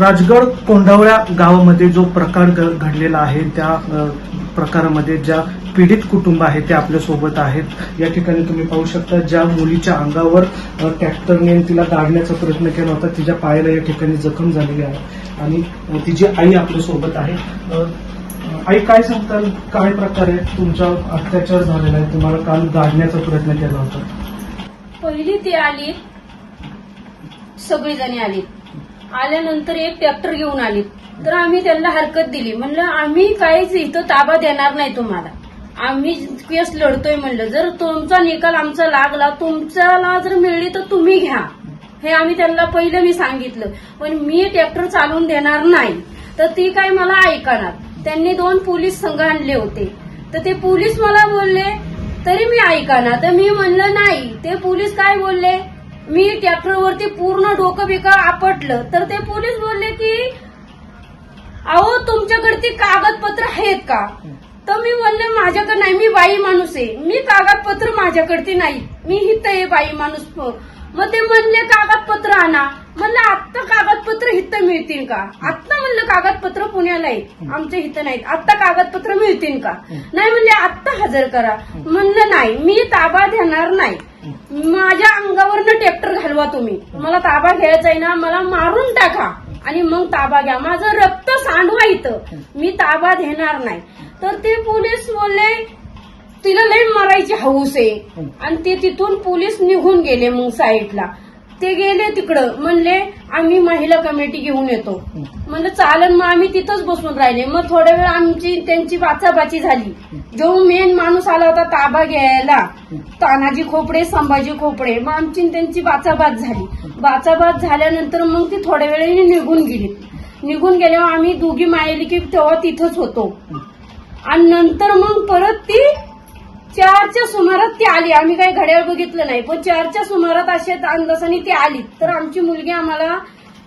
राजगड कोंढावळ्या गावामध्ये जो प्रकार घडलेला आहे त्या प्रकारामध्ये ज्या पीडित कुटुंब आहे ते आपल्यासोबत आहेत. या ठिकाणी तुम्ही पाहू शकता ज्या मुलीच्या अंगावर ट्रॅक्टरने तिला गाडण्याचा प्रयत्न केला होता तिच्या पायाला या ठिकाणी जखम झालेली आहे. आणि तिची आई आपल्यासोबत आहे आई काय सांगताल? काय प्रकारे तुमचा अत्याचार झालेला आहे. तुम्हाला काल गाडण्याचा प्रयत्न केला होता. पहिली ती आली सगळीजणी आली. आल्यानंतर एक ट्रॅक्टर घेऊन आली. तर आम्ही त्यांना हरकत दिली. म्हणलं आम्ही काहीच इथं ताबा देणार नाही तुम्हाला. आम्ही केस लढतोय म्हणलं. जर तुमचा निकाल आमचा लागला तुमच्याला जर मिळली तर तुम्ही घ्या. हे आम्ही त्यांना पहिलं मी सांगितलं. पण मी ट्रॅक्टर चालवून देणार नाही. तर ती काय मला ऐकणार? त्यांनी दोन पोलीस संघ आणले होते. तर ते पोलीस मला बोलले तरी मी ऐकाना तर मी म्हणलं नाही. ते पोलीस काय बोलले? मी ट्रॅक्टरवरती पूर्ण डोकं बिका आपटलं तर ते पोलीस बोलले की अहो तुमच्याकडे ती कागदपत्र आहेत का? तर मी म्हणले माझ्याकडे नाही मी बाई माणूस आहे. मी कागदपत्र माझ्याकडे नाही. मी हित आहे बाई माणूस. मग ते म्हणले कागदपत्र आणा. आत्ता कागदपत्र हित मिळतील का? आत्ता म्हणलं कागदपत्र पुण्याला आमच्या हित नाहीत. आत्ता कागदपत्र मिळतील का? नाही म्हणले आत्ता हजर करा. म्हणलं नाही. मी ताबा देणार नाही. माझ्या अंगावरनं ट्रॅक्टर घालवा तुम्ही. मला ताबा घ्यायचा आहे ना मला मारून टाका. आणि मग ताबा घ्या. माझं रक्त सांडवा इथं. मी ताबा घेणार नाही. तर ते पोलीस बोलले तिला लई मारायची हौस आहे. आणि ते तिथून पोलीस निघून गेले मग साईडला. ते गेले तिकडं. म्हणले आम्ही महिला कमिटी घेऊन येतो. म्हणलं चालन मग आम्ही तिथंच बसून राहिले. मग थोड्या वेळ आमची त्यांची वाचाबाची झाली. जो मेन माणूस आला होता ताबा घ्यायला तानाजी खोपडे संभाजी खोपडे. मग आमची त्यांची वाचाबात झाली. वाचाबात झाल्यानंतर मग ती थोड्या वेळाने निघून गेली. निघून गेल्यावर आम्ही दोघी मायली की तेव्हा तिथंच होतो. आणि नंतर मग परत ती चारच्या सुमारात ती आली. आम्ही काही घड्याळ बघितलं नाही पण चारच्या सुमारात अशा अंदाजाने ती आली. तर आमची मुलगी आम्हाला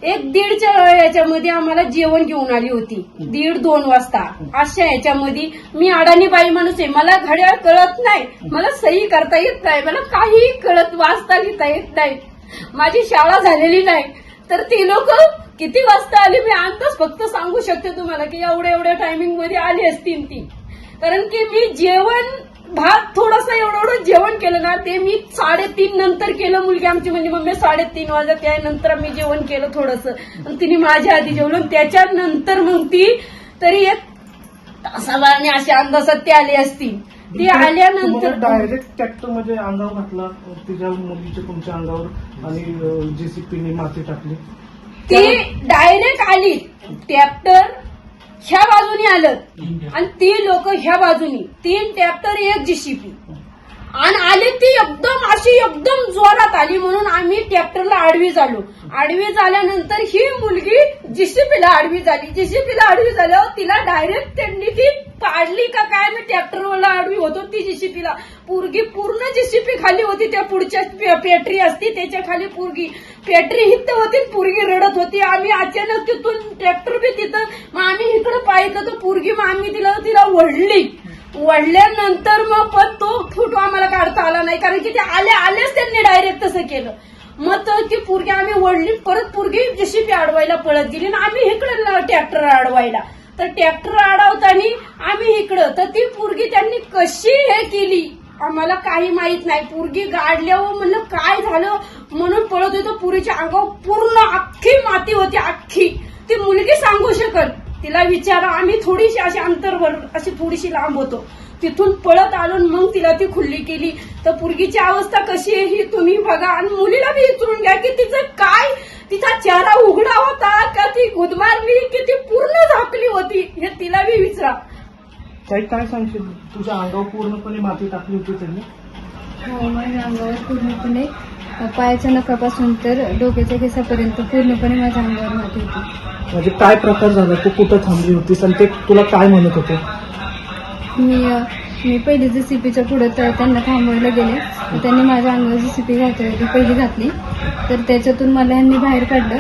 एक दीडच्या याच्यामध्ये आम्हाला जेवण घेऊन आली होती. दीड दोन वाजता. अशा याच्यामध्ये मी अडाणी बाई माणूस आहे. मला घड्याळ कळत नाही. मला सही करता येत नाही. मला काही कळत वाचता लिहिता येत नाही. माझी शाळा झालेली नाही. तर ती लोक किती वाजता आली? मी अंदाज फक्त सांगू शकते तुम्हाला की एवढ्या एवढ्या टायमिंगमध्ये आली असतील ती. कारण की मी जेवण भात थोडंसं एवढं एवढं जेवण केलं ना ते मी साडेतीन नंतर केलं मुलगी आमची. म्हणजे मम्मी साडेतीन वाजता त्यानंतर मी जेवण केलं थोडंसं. तिने माझ्या आधी जेवलं त्याच्यानंतर मग ती तरी एक तासाभराने अशा अंदाजात ती आली असती. ती आल्यानंतर डायरेक्ट ट्रॅक्टरमध्ये अंगावर घातला तिच्या मुलीच्या तुमच्या अंगावर आणि जेसीपीने माती टाकली. ती डायरेक्ट आली. ट्रॅक्टर ह्या बाजूनी आलं. आणि ती लोक ह्या बाजूनी. तीन ट्रॅक्टर एक जीसीपी आणि आली ती एकदम अशी एकदम जोरात आली म्हणून आम्ही ट्रॅक्टरला आडवी झालो. आडवी झाल्यानंतर ही मुलगी जीसीपीला आडवी झाली. जीसीपीला आडवी झाल्यावर तिला डायरेक्ट त्यांनी ती काढली का काय? मी ट्रॅक्टरवाला आडवी होतो ती जीसीपीला पुरगी पूर्ण जीसीपी खाली होती. त्या पुढच्या पे- पेटरी असती त्याच्याखाली पुरगी. पेटरी हित होती पुरगी रडत होती. आम्ही अचानक तिथून ट्रॅक्टर बी तिथं मग आम्ही इकडे पाहिलं तर पुरगी मग आम्ही तिला तिला ओढली ओढल्यानंतर मग पण तो फोटो आम्हाला काढता आला नाही. कारण की ते आले आलेच त्यांनी डायरेक्ट तसं केलं. मग तर ती पुरगी आम्ही वडली परत पोरगी जशी अडवायला पळत गेली आणि आम्ही इकडे ट्रॅक्टर अडवायला तर ट्रॅक्टर अडवताना आम्ही इकडं. तर ती पोरगी त्यांनी कशी हे केली? आम्हाला काही माहीत नाही. पोरगी गाडल्यावर म्हणलं काय झालं? म्हणून पळत होतो. पुरीच्या अंगावर पूर्ण अख्खी माती होती अख्खी. ती मुलगी सांगू शकत. तिला विचारा आम्ही थोडीशी अशी अंतरवर अशी थोडीशी लांब होतो. तिथून पळत आलो मग तिला ती खुल्ली केली. तर पुरगीची अवस्था कशी आहे ही तुम्ही बघा. आणि मुलीला बी विचारून घ्या की तिचं काय तिचा चेहरा उघडा होता का ती गुदमारली की ती पूर्ण झाकली होती हे तिला बी विचारा. ताई काय सांगशील? तुझ्या अंगावर पूर्णपणे माती टाकली होती त्यांनी. हो माझ्या अंगावर पूर्णपणे. पायाच्या नखापासून तर डोक्याच्या केसापर्यंत पूर्णपणे माझ्या अंगावर माती होती. म्हणजे काय प्रकार झाला? तू कुठं थांबली होतीस? आणि ते तुला काय म्हणत होते? मी अ, मी पहिली जी सी पीच्या पुढे त्यांना थांबवायला गेले. त्यांनी माझ्या अंगावर जी सी पी घातली होती पहिली घातली. तर त्याच्यातून मला ह्यांनी बाहेर काढलं.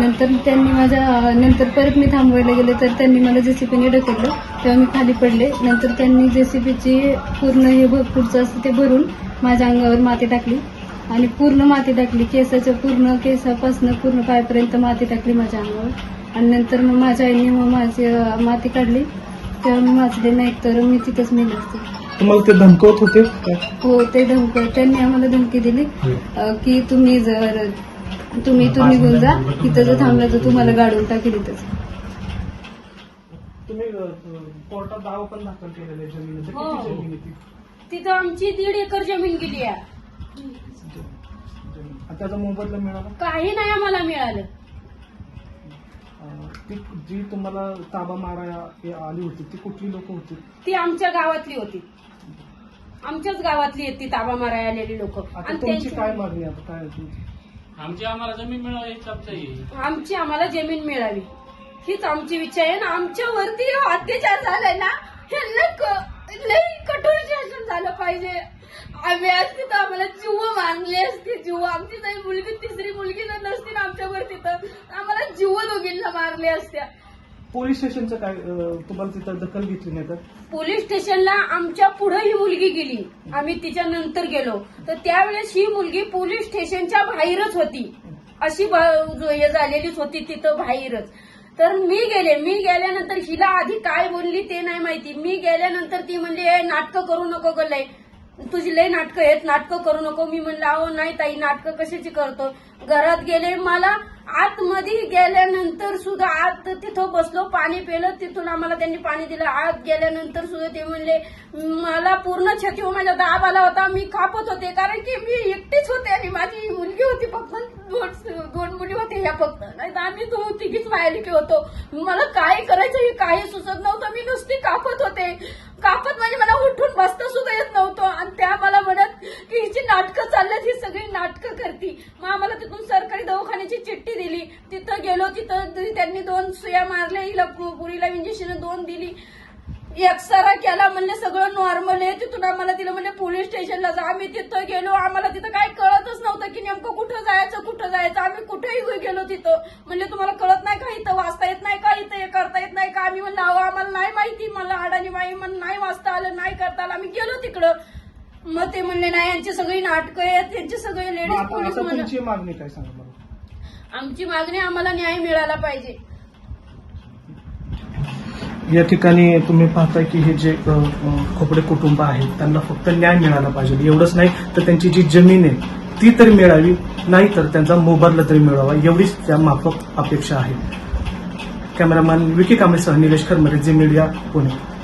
नंतर त्यांनी माझ्या नंतर परत मी थांबवायला गेले तर त्यांनी मला जे सी पीने ढकललं. तेव्हा मी खाली पडले. नंतर त्यांनी जे सी पीची पूर्ण हे भ- पुढचं असतं ते भरून माझ्या अंगावर माती टाकली. आणि पूर्ण माती टाकली. केसाच्या पूर्ण केसापासून पूर्ण पायपर्यंत माती टाकली माझ्या अंगावर. आणि नंतर मग माझ्या आईने मग माझी माती काढली. तेव्हा मी वाचले नाही तर मी तिथंच मेले असते तुम्हाला ते धमकवत होते? हो ते धमक त्यांनी आम्हाला धमकी दिली अं, की तुम्ही जर तुम्ही इथून निघून जा तिथं जर थांबला तर तुम्हाला गाडून टाकेल इथंच तुम्ही अ, अ, कोर्टात दावा पण दाखल केलेला आहे जमिनीचा हो. किती जमीन आहे ती? तिथं आमची दीड एकर जमीन गेली आहे. आणि त्याचा मोबदला मिळाला काही नाही आम्हाला मिळालं ती जी तुम्हाला ताबा माराया हे आली होती ती कुठली लोक होती? ती आमच्या गावातली होती. आमच्याच गावातली आहेत ती ताबा मारायला आलेली लोक. आता तुमची काय मागणी आहे? आता काय आहे तुमची? आमची आम्हाला जमीन मिळावी हीच आमचं आहे. आमची आम्हाला जमीन मिळावी. हीच आमची इच्छा आहे. ना आमच्या वरती अत्याचार झालाय ना ह्यांना क- लई कठोर शासन झालं पाहिजे. आम्ही आज तिथं आम्हाला जीव मानले असते जीव. आमची काही मुलगी तिसरी मुलगी जर नसती ना आमच्यावर तिथं आम्हाला जीव दोघींना मारले असत्या. पोलीस स्टेशनचं काय अ, तुम्हाला तिथं दखल घेतली नाही तर पोलीस स्टेशनला आमच्या पुढे ही मुलगी गेली. आम्ही तिच्या नंतर गेलो. तर त्यावेळेस ही मुलगी पोलीस स्टेशनच्या बाहेरच होती. अशी ब- जो हे झालेलीच होती तिथं बाहेरच. तर मी गेले. मी गेल्यानंतर हिला आधी काय बोलली ते नाही माहिती. मी गेल्यानंतर ती म्हणली "ए, नाटकं करू नको ग लय. तुझी लय नाटकं आहेत नाटकं करू नको. मी म्हणलं अहो नाही ताई नाटकं कशाची करतो? घरात गेले मला आतमध्ये गेल्यानंतर सुद्धा आत तिथं बसलो पाणी पेलं तिथून आम्हाला त्यांनी पाणी दिलं. आत गेल्यानंतर सुद्धा ते म्हणले मला पूर्ण छती हो, माझ्या दाब आला होता मी कापत होते कारण की मी एकटीच होते आणि माझी मुलगी होती फक्त. दोन मुली होते ह्या फक्त. नाही तर आम्ही तो तिघीच की होतो. मला काय करायचं हे काही सुचत नव्हतं. मी नुसती कापत होते. कापत म्हणजे चालल्यात ही सगळी नाटकं करती. मग आम्हाला तिथून सरकारी दवाखान्याची चिठ्ठी दिली. तिथं गेलो तिथं त्यांनी दोन सुया मारल्या हिला पुरीला इंजेक्शन दोन दिली. एक्सरा केला म्हणले सगळं नॉर्मल आहे. तिथून आम्हाला तिला म्हणजे पोलीस स्टेशनला जा. आम्ही तिथं गेलो. आम्हाला तिथं काय कळतच नव्हतं की नेमकं कुठं जायचं कुठं जायचं. आम्ही कुठेही गेलो तिथं. म्हणले तुम्हाला कळत नाही का इथं? वाचता येत नाही का इथं? हे करता येत नाही का? आम्ही म्हणलं आम्हाला नाही माहिती. मला अडाणी बाई म्हणून नाही वाचता आलं नाही करता आलं. आम्ही गेलो तिकडं. मग ते म्हणले नाही यांची सगळी नाटकं आहेत त्यांचे सगळे लेडीज आता पोलीस आता म्हणत तुमची मागणी काय सांगा मला आमची मागणी आम्हाला न्याय मिळाला पाहिजे. या ठिकाणी तुम्ही पाहताय की हे जे अ, अ, खोपडे कुटुंब आहेत त्यांना फक्त न्याय मिळाला पाहिजे. एवढंच नाही तर त्यांची जी जमीन आहे ती तरी मिळावी नाही तर त्यांचा मोबदला तरी मिळावा. एवढीच त्या माफक अपेक्षा आहे. कॅमेरामॅन विकी कांबळेसह निलेश खरमरे जे मीडिया पुणे.